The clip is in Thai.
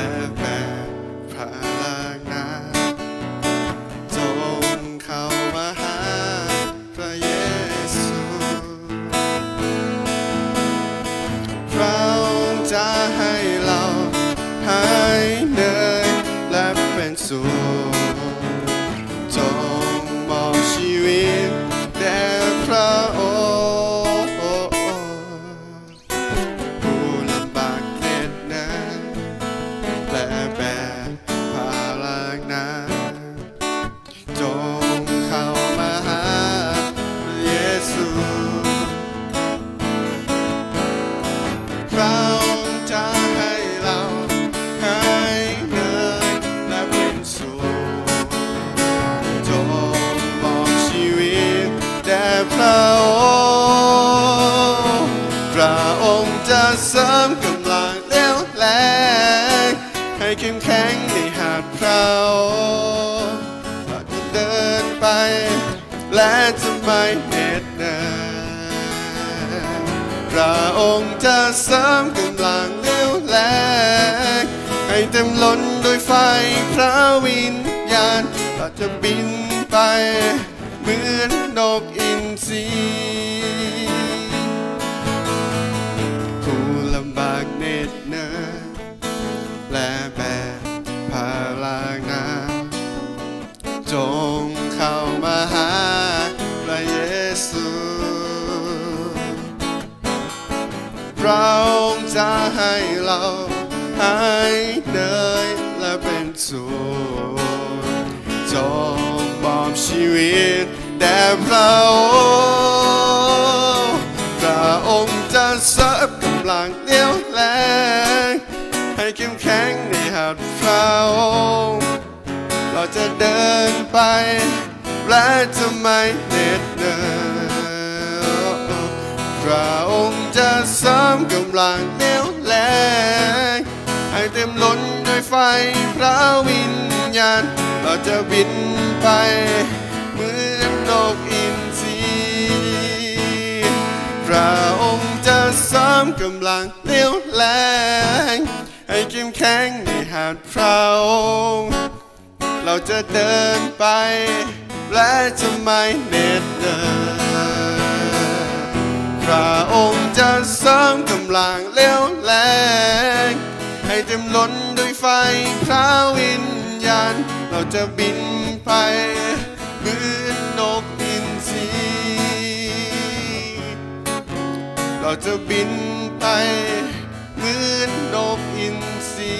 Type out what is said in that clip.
และแบกพลังนจงเข้ามาหาพระเยซูเราจะให้เราหายเหนื่อยและเป็นสุข เสริมกำลังเลี้ยวแรงให้เข้มแข็งในหาดเราเราจะเดินไป และจะไม่เหน็ดเหนื่อยพระองค์จะเสริมกำลังเลี้ยวแรงให้เต็มล้นโดยไฟพระวิญญาณเราจะบินไป เหมือนนกอินทรี เราจะให้เราหายเหนื่อยและเป็นสุขจงมอบชีวิตแด่พระองค์พระองค์จะเสริมกำลังเลี้ยวแรงให้เข้มแข็งในหัตถ์พระองค์เราจะเดินไปและจะไม่เหน็ด จะเสริมกำลังเลี้ยวแรงให้เต็มล้นด้วยไฟพระวิญญาณ เราจะบินไปเหมือนนกอินทรีพระองค์จะเสริมกำลังเลี้ยวแรงให้เข้มแข็งในหาดพระองค์เราจะเดินไป และจะไม่เหน็ดเหนื่อย เสริมกำลังเลี้ยวแรง ให้เต็มล้นด้วยไฟพระวิญญาณ เราจะบินไปเหมือนนกอินทรีเราจะบินไปเหมือนนกอินทรี